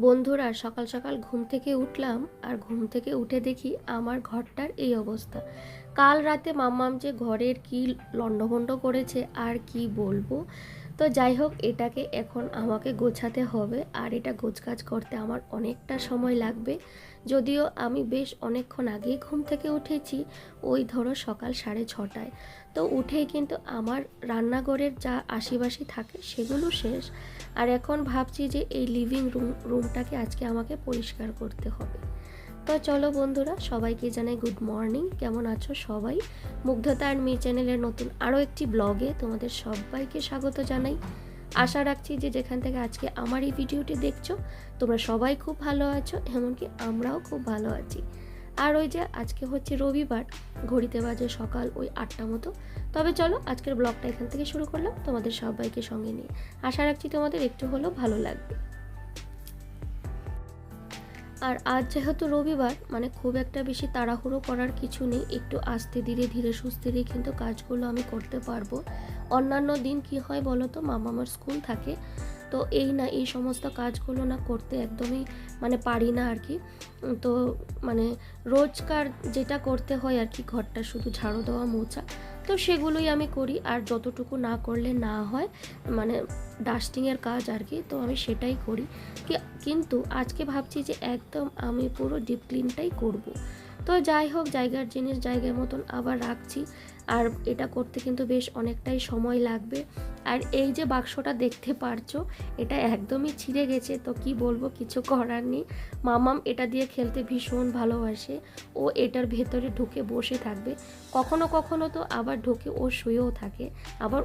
বন্ধুরা, সকাল সকাল ঘুম থেকে উঠলাম আর ঘুম থেকে উঠে দেখি আমার ঘরটার এই অবস্থা। কাল রাতে মাম্মাম যে ঘরের কি লণ্ডভণ্ড করেছে আর কি বলব? তো যাই হোক, এটাকে এখন আমাকে গোছাতে হবে আর এটা গোছকাজ করতে আমার অনেকটা সময় লাগবে। যদিও আমি বেশ অনেকক্ষণ আগেই ঘুম থেকে উঠেছি, ওই ধরো সকাল সাড়ে ছটায়। তো উঠেই কিন্তু আমার রান্নাঘরের যা আশিবাসি থাকে সেগুলো শেষ। আর এখন ভাবছি যে এই লিভিং রুম রুমটাকে আজকে আমাকে পরিষ্কার করতে হবে। তো চলো বন্ধুরা সবাইকে জানাই গুড মর্নিং কেমন আছো সবাই? মুগ্ধতা অ্যান্ড মি চ্যানেলের নতুন আরও একটি ব্লগে তোমাদের সবাইকে স্বাগত জানাই। আশা রাখছি যে যেখান থেকে আজকে আমার এই ভিডিওটি দেখছ, তোমরা সবাই খুব ভালো আছো, এমনকি আমরাও খুব ভালো আছি। আর ওই যে আজকে হচ্ছে রবিবার, ঘড়িতে বাজে সকাল ওই আটটা মতো। তবে চলো আজকের ব্লগটা এখান থেকে শুরু করলাম তোমাদের সবাইকে সঙ্গে নিয়ে। আশা রাখছি তোমাদের একটু হলেও ভালো লাগবে। আর আজ যেহেতু রবিবার মানে খুব একটা বেশি তাড়াহুড়ো করার কিছু নেই। একটু আস্তে ধীরে ধীরে সুস্থিরেই কিন্তু কাজগুলো আমি করতে পারব। অন্যান্য দিন কি হয় বলো তো? মামামার স্কুল থাকে। তো এই না, এই সমস্ত কাজগুলো না করতে একদমই মানে পারি না আর কি। তো মানে রোজকার যেটা করতে হয় আর কি ঘরটা শুধু ঝাড়ু দেওয়া, মোছা, তো সেগুলোই আমি করি। আর যতটুকু না করলে না হয় মানে ডাস্টিংয়ের কাজ আর কি, তো আমি সেটাই করি। কিন্তু আজকে ভাবছি যে একদম আমি পুরো ডিপ ক্লিনটাই করব। তো যাই হোক, জায়গার জিনিস জায়গার মতন আবার রাখছি। আর এটা করতে কিন্তু বেশ অনেকটাই সময় লাগবে। আর এই যে বাক্সটা দেখতে পারছ, এটা একদমই ছিঁড়ে গেছে। তো কি বলব, কিছু করার নেই। মামাম এটা দিয়ে খেলতে ভীষণ ভালোবাসে। ও এটার ভেতরে ঢুকে বসে থাকবে। কখনো কখনো তো আবার ঢুকে ও শুয়েও থাকে। আবার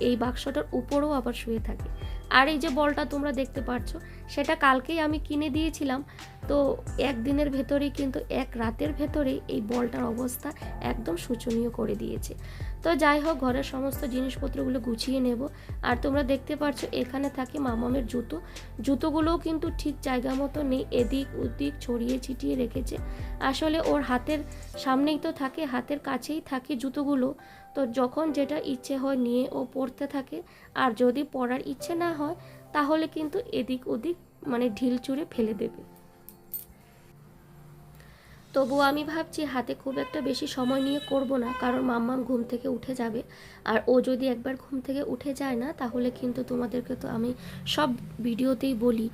এই বাক্সটার উপরেও আবার শুয়ে থাকে। আর এই যে বলটা তোমরা দেখতে পাচ্ছ সেটা কালকেই আমি কিনে দিয়েছিলাম। তো একদিনের ভেতরেই কিন্তু এক রাতের ভেতরেই এই বলটার অবস্থা একদম শোচনীয় করে দিয়েছে। তো যাই হোক, ঘরের সমস্ত জিনিসপত্রগুলো গুছিয়ে নেব। আর তোমরা দেখতে পাচ্ছ এখানে থাকে মামামের জুতো। জুতোগুলোও কিন্তু ঠিক জায়গা মতো নেই, এদিক ওদিক ছড়িয়ে ছিটিয়ে রেখেছে। আসলে ওর হাতের সামনেই তো থাকে, হাতের কাছেই থাকে জুতোগুলো। তো যখন যেটা ইচ্ছে হয় নিয়ে ও পড়তে থাকে। আর যদি পড়ার ইচ্ছে না হয়, তাহলে কিন্তু এদিক ওদিক মানে ঢিল চুড়ে ফেলে দেবে। তবুও আমি ভাবছি হাতে খুব একটা বেশি সময় নিয়ে করব না, কারণ মাম্মাম ঘুম থেকে উঠে যাবে। আর ও যদি একবার ঘুম থেকে উঠে যায় না, তাহলে কিন্তু তোমাদেরকে তো আমি সব ভিডিওতেই বলি।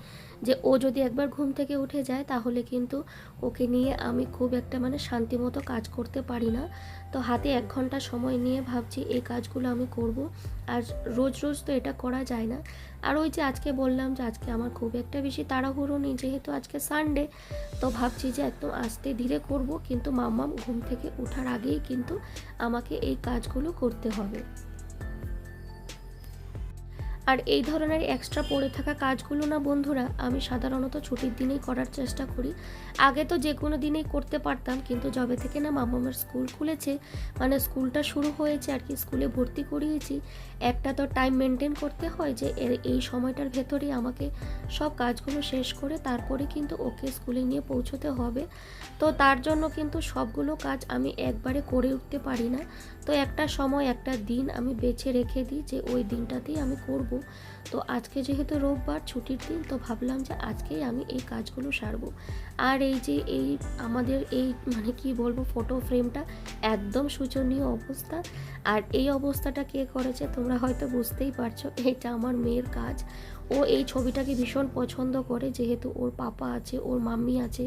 যে ও যদি একবার ঘুম থেকে উঠে যায়, তাহলে কিন্তু ওকে নিয়ে আমি খুব একটা মানে শান্তি মতো কাজ করতে পারি না। তো হাতে এক ঘণ্টা সময় নিয়ে ভাবছি এই কাজগুলো আমি করব। আর রোজ রোজ তো এটা করা যায় না। আর ওই যে আজকে বললাম যে আজকে আমার খুব একটা বেশি তাড়াহুড়ো নেই, যেহেতু আজকে সানডে তো ভাবছি যে একদম আস্তে ধীরে করব। কিন্তু মাম্মাম ঘুম থেকে ওঠার আগেই কিন্তু আমাকে এই কাজগুলো করতে হবে। আর এই ধরনের এক্সট্রা পড়ে থাকা কাজগুলো না, বন্ধুরা, আমি সাধারণত ছুটির দিনেই করার চেষ্টা করি। আগে তো যে কোনো দিনেই করতে পারতাম, কিন্তু যবে থেকে না মামামার স্কুল খুলেছে মানে স্কুলটা শুরু হয়েছে আর কি, স্কুলে ভর্তি করিয়েছি, একটা তো টাইম মেনটেন করতে হয় যে এর এই সময়টার ভেতরেই আমাকে সব কাজগুলো শেষ করে তারপরে কিন্তু ওকে স্কুলে নিয়ে পৌঁছতে হবে। তো তার জন্য কিন্তু সবগুলো কাজ আমি একবারে করে উঠতে পারি না। তো একটা সময়, একটা দিন আমি বেছে রেখে দিই যে ওই দিনটাতেই আমি করব। তো আজকে যেহেতু রোববার ছুটির দিন, তো ভাবলাম যে আজকেই আমি এই কাজগুলো সারবো। আর এই যে এই আমাদের এই মানে কি বলব ফটো ফ্রেমটা একদম শোচনীয় অবস্থা। আর এই অবস্থাটা কে করেছে তোমরা হয়তো বুঝতেই পারছ, এটা আমার মেয়ের কাজ। ও এই ছবিটাকে ভীষণ পছন্দ করে, যেহেতু ওর পাপা আছে, ওর মাম্মি আছে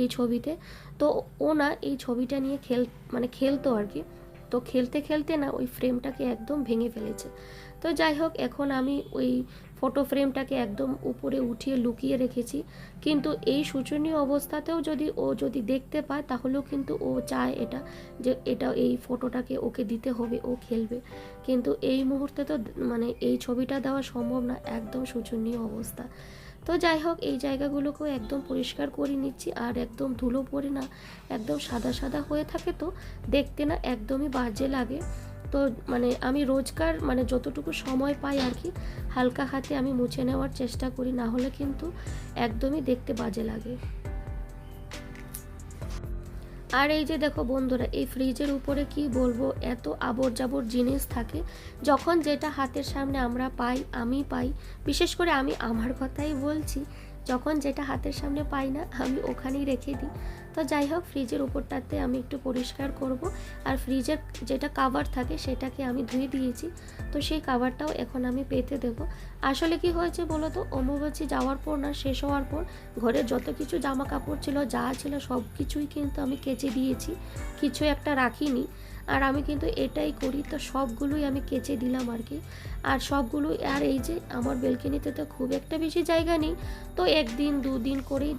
এই ছবিতে। তো ও না এই ছবিটা নিয়ে খেল মানে খেলতো আর কি। তো খেলতে খেলতে না ওই ফ্রেমটাকে একদম ভেঙে ফেলেছে। তো যাই হোক, এখন আমি ওই ফটো ফ্রেমটাকে একদম উপরে উঠিয়ে লুকিয়ে রেখেছি। কিন্তু এই শোচনীয় অবস্থাতেও যদি ও যদি দেখতে পায়, তাহলেও কিন্তু ও চায় এটা, যে এটা এই ফটোটাকে ওকে দিতে হবে, ও খেলবে। কিন্তু এই মুহূর্তে তো মানে এই ছবিটা দেওয়া সম্ভব না, একদম শোচনীয় অবস্থা। তো যাই হোক, এই জায়গাগুলোকেও একদম পরিষ্কার করে নিচ্ছি আর একদম ধুলো পড়ে না, একদম সাদা সাদা হয়ে থাকে তো, দেখতে না একদমই বাজে লাগে। তো মানে আমি রোজকার মানে যতটুকু সময় পাই আর কি, হালকা হাতে আমি মুছে নেওয়ার চেষ্টা করি, না হলে কিন্তু একদমই দেখতে বাজে লাগে। আর এই যে দেখো বন্ধুরা, এই ফ্রিজের উপরে কি বলব, এত আবর জাবর জিনিস থাকে, যখন যেটা হাতের সামনে আমরা পাই, আমি পাই, বিশেষ করে আমি আমার কথাই বলছি, যখন যেটা হাতের সামনে পাই না, আমি ওখানেই রেখে দিই। তো যাই হোক, ফ্রিজের উপরটাতে আমি একটু পরিষ্কার করব। আর ফ্রিজের যেটা কাভার থাকে সেটাকে আমি ধুয়ে দিয়েছি। তো সেই কাভারটাও এখন আমি পেতে দেবো। আসলে কি হয়েছে বলো তো অম্বুবাচী যাওয়ার পর না, শেষ হওয়ার পর ঘরের যত কিছু জামা কাপড় ছিল, যা ছিল সব কিছুই কিন্তু আমি কেচে দিয়েছি। কিছু একটা রাখিনি। আর আমি কিন্তু এটাই করি, তো সবগুলোই আমি কেচে দিলাম আর কি। আর সবগুলো, আর এই যে আমার বেলকনিতে তো খুব একটা বেশি জায়গা নেই, তো একদিন দুদিন করেই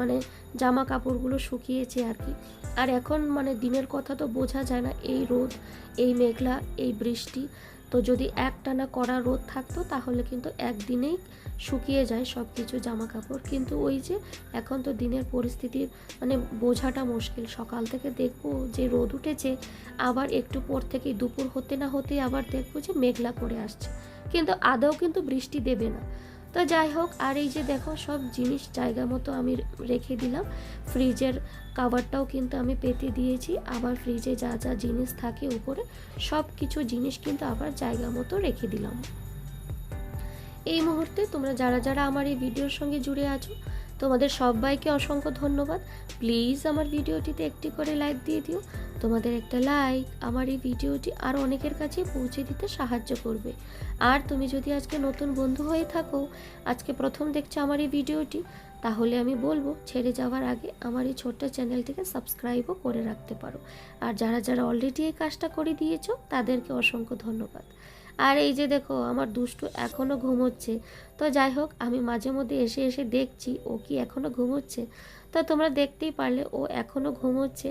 মানে জামা কাপড়গুলো শুকিয়েছে আর কি। আর এখন মানে দিনের কথা তো বোঝা যায় না, এই রোদ, এই মেঘলা, এই বৃষ্টি, তো যদি একটানা কড়া রোদ থাকতো তাহলে কিন্তু একদিনেই শুকিয়ে যায় সব কিছু জামা কাপড় কিন্তু ওই যে এখন তো দিনের পরিস্থিতির মানে বোঝাটা মুশকিল। সকাল থেকে দেখব যে রোদ উঠেছে, আবার একটু পর থেকে দুপুর হতে না হতে আবার দেখব যে মেঘলা করে আসছে। কিন্তু আদৌ কিন্তু বৃষ্টি দেবে না। তো যাই হোক, আর এই যে দেখো সব জিনিস জায়গা মতো আমি রেখে দিলাম। ফ্রিজের কাভারটাও কিন্তু আমি পেতে দিয়েছি। আবার ফ্রিজে যা যা জিনিস থাকে উপরে সব কিছু জিনিস কিন্তু আবার জায়গা মতো রেখে দিলাম। এই মুহূর্তে তোমরা যারা যারা আমার এই ভিডিওর সঙ্গে জুড়ে আছো, তোমাদের সবাইকে অসংখ্য ধন্যবাদ। প্লিজ আমার ভিডিওটিতে একটি করে লাইক দিয়ে দিও। তোমাদের একটা লাইক আমার এই ভিডিওটি আরও অনেকের কাছে পৌঁছে দিতে সাহায্য করবে। আর তুমি যদি আজকে নতুন বন্ধু হয়ে থাকো, আজকে প্রথম দেখছ আমার এই ভিডিওটি, তাহলে আমি বলব ছেড়ে যাওয়ার আগে আমার এই ছোট্ট চ্যানেলটিকে সাবস্ক্রাইবও করে রাখতে পারো। আর যারা যারা অলরেডি এই কাজটা করে দিয়েছ, তাদেরকে অসংখ্য ধন্যবাদ। আর এই যে দেখো, আমার দুষ্টু এখনও ঘুমোচ্ছে। তো যাই হোক, আমি মাঝে মধ্যে এসে এসে দেখছি ও কি এখনও ঘুমোচ্ছে। তো তোমরা দেখতেই পারলে ও এখনও ঘুমোচ্ছে।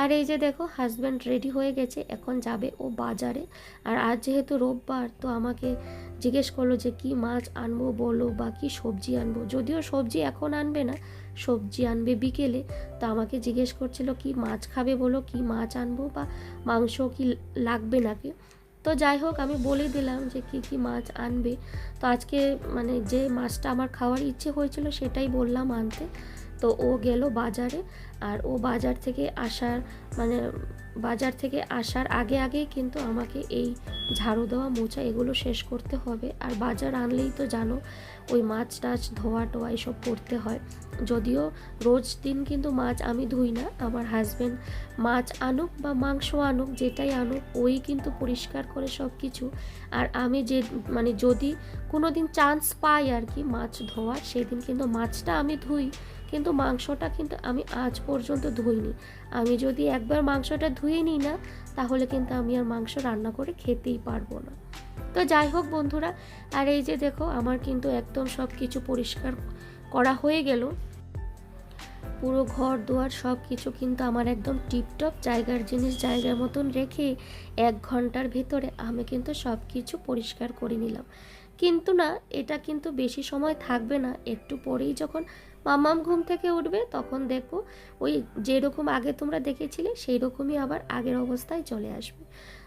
আর এই যে দেখো হাজব্যান্ড রেডি হয়ে গেছে, এখন যাবে ও বাজারে। আর আজ যেহেতু রোববার, তো আমাকে জিজ্ঞেস করল যে কি মাছ আনব বলো বা কি সবজি আনব। যদিও সবজি এখন আনবে না, সবজি আনবে বিকেলে। তো আমাকে জিজ্ঞেস করছিল কি মাছ খাবে বলো, কি মাছ আনব বা মাংস কি লাগবে নাকি? তো যাই হোক, আমি বলে দিলাম যে কি কি মাছ আনবে। তো আজকে মানে যে মাছটা আমার খাওয়ার ইচ্ছে হয়েছিল সেটাই বললাম আনতে। তো ও গেল বাজারে আর ও বাজার থেকে আসার মানে বাজার থেকে আসার আগে আগেই কিন্তু আমাকে এই ঝাড়ু দেওয়া মোচা এগুলো শেষ করতে হবে। আর বাজার আনলেই তো জানো, ওই মাছ টাছ, ধোয়া টোয়া এসব করতে হয়। যদিও রোজ দিন কিন্তু মাছ আমি ধুই না, আমার হাজব্যান্ড মাছ আনুক বা মাংস আনুক, যেটাই আনুক, ওই কিন্তু পরিষ্কার করে সব কিছু আর আমি যে মানে যদি কোনো দিন চান্স পাই আর কি মাছ ধোয়ার, সেদিন কিন্তু মাছটা আমি ধুই। কিন্তু মাংসটা কিন্তু আমি আজ পর্যন্ত ধুইনি। আমি যদি একবার মাংসটা ধুয়ে নিই না, তাহলে কিন্তু আমি আর মাংস রান্না করে খেতেই পারব না। তো যাই হোক বন্ধুরা, আর এই যে দেখো, আমার কিন্তু একদম সব কিছু পরিষ্কার করা হয়ে গেল। পুরো ঘর দুয়ার সব কিছু কিন্তু আমার একদম টিপটপ জায়গার জিনিস জায়গার মতন রেখে এক ঘণ্টার ভেতরে আমি কিন্তু সব কিছু পরিষ্কার করে নিলাম। কিন্তু না, এটা কিন্তু বেশি সময় থাকবে না। একটু পরেই যখন মামাম ঘুম থেকে উঠবে, তখন দেখো ওই যেরকম আগে তোমরা দেখেছিলে সেই রকমই আবার আগের অবস্থায় চলে আসবে।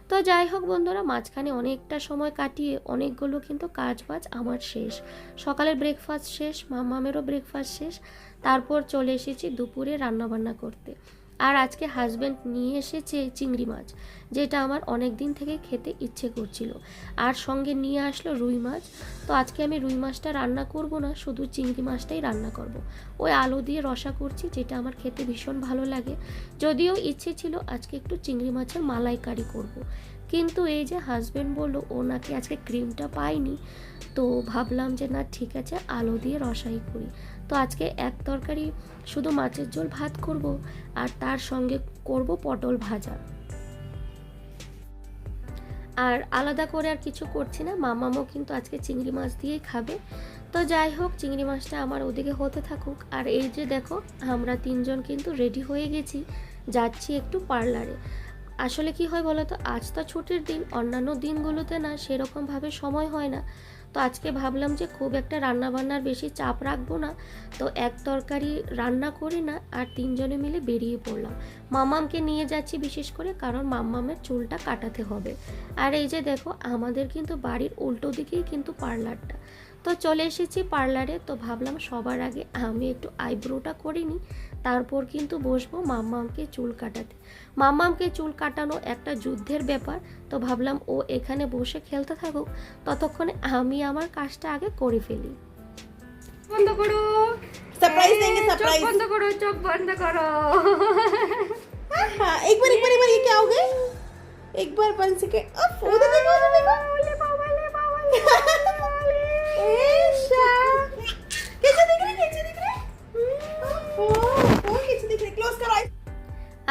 তো যাই হোক বন্ধুরা, মাঝখানে অনেকটা সময় কাটিয়ে অনেকগুলো কিন্তু কাজ বাজ আমার শেষ। সকালের ব্রেকফাস্ট শেষ, মামামেরও ব্রেকফাস্ট শেষ। তারপর চলে এসেছি দুপুরে রান্নাবান্না করতে। আর আজকে হাজব্যান্ড নিয়ে এসেছে চিংড়ি মাছ, যেটা আমার অনেক দিন থেকে খেতে ইচ্ছে করছিল। আর সঙ্গে নিয়ে আসলো রুই মাছ। তো আজকে আমি রুই মাছটা রান্না করব না, শুধু চিংড়ি মাছটাই রান্না করব। ওই আলু দিয়ে রসা করছি, যেটা আমার খেতে ভীষণ ভালো লাগে। যদিও ইচ্ছে ছিল আজকে একটু চিংড়ি মাছের মালাইকারি করব। কিন্তু এই যে হাজব্যান্ড বলল, ও নাকি আজকে ক্রিমটা পায়নি। তো ভাবলাম যে না, ঠিক আছে, আলু দিয়ে রসাই করি। তো আজকে এক তরকারি শুধু মাছের ঝোল, ভাত করব আর তার সঙ্গে করব পটল ভাজা। আর আলাদা করে আর কিছু করছি না, মামামও কিন্তু আজকে চিংড়ি মাছ দিয়েই খাবে। তো যাই হোক, চিংড়ি মাছটা আমার ওদিকে হতে থাকুক। আর এই যে দেখো, আমরা তিনজন কিন্তু রেডি হয়ে গেছি, যাচ্ছি একটু পার্লারে আসলে কি হয় বলো তো আজ তো ছুটির দিন, অন্যান্য দিনগুলোতে না সেরকমভাবে সময় হয় না। তো আজকে ভাবলাম যে খুব একটা রান্না বান্নার বেশি চাপ রাখব না। তো এক তরকারি রান্না করি না আর তিনজনে মিলে বেরিয়ে পড়লাম। মামামকে নিয়ে যাচ্ছি বিশেষ করে কারণ মাম্মামের চুলটা কাটাতে হবে। আর এই যে দেখো, আমাদের কিন্তু বাড়ির উল্টো দিকেই কিন্তু পার্লারটা। তো চলে এসেছি পার্লারে, তো ভাবলাম সবার আগে আমি একটু আইব্রোটা করে নিই। তারপর কিন্তু বসবো মাম্মামকে চুল কাটাতে মাম্মামকে চুল কাটানো একটা যুদ্ধের ব্যাপার তো ভাবলাম ও এখানে বসে খেলতে থাকুক ততক্ষণে আমি আমার কাজটা আগে করে ফেলি বন্ধ করো सरप्राइज এই, देंगे চোখ सरप्राइज বন্ধ করো চোখ বন্ধ করো हाँ एक बार एक बार एक बार ये क्या हो गए एक बार वन सेकेंड उधर देखो उधर देखो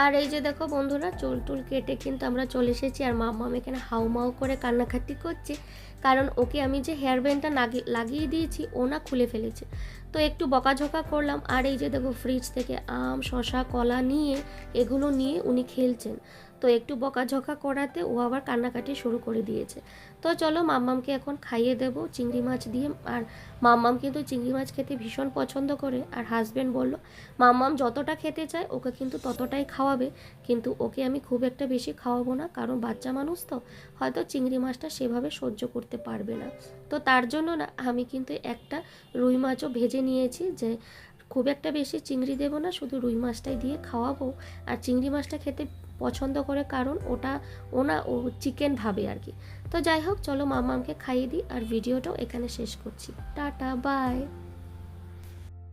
আর এই যে দেখো বন্ধুরা, চুল টুল কেটে কিন্তু আমরা চলে এসেছি আর মাম্মাম এখানে হাউমাউ করে কান্নাকাটি করছে। কারণ ওকে আমি যে হেয়ার ব্যান্ডটা লাগিয়ে দিয়েছি, ও না খুলে ফেলেছে। তো একটু বকাঝকা করলাম। আর এই যে দেখো ফ্রিজ থেকে আম শশা কলা নিয়ে এগুলো নিয়ে উনি খেলছেন। তো একটু বকাঝকা করাতে ও আবার কান্নাকাটি শুরু করে দিয়েছে। তো চলো মাম্মামকে এখন খাইয়ে দেবো চিংড়ি মাছ দিয়ে। আর মাম্মাম কিন্তু চিংড়ি মাছ খেতে ভীষণ পছন্দ করে। আর হাজব্যান্ড বলল, মাম্মাম যতটা খেতে চায় ওকে কিন্তু ততটাই খাওয়াবে। কিন্তু ওকে আমি খুব একটা বেশি খাওয়াবো না। কারণ বাচ্চা মানুষ তো, হয়তো চিংড়ি মাছটা সেভাবে সহ্য করতে পারবে না। তো তার জন্য না, আমি কিন্তু একটা রুই মাছও ভেজে নিয়েছি যে, খুব একটা বেশি চিংড়ি দেবো না, শুধু রুই মাছটাই দিয়ে খাওয়াবো। আর চিংড়ি মাছটা খেতে পছন্দ করে কারণ ওটা ওনা ও চিকেন ভাবে আর কি। তো যাই হোক, চলো মামামকে খাইয়ে দিই আর ভিডিওটাও এখানে শেষ করছি। Tata, bye.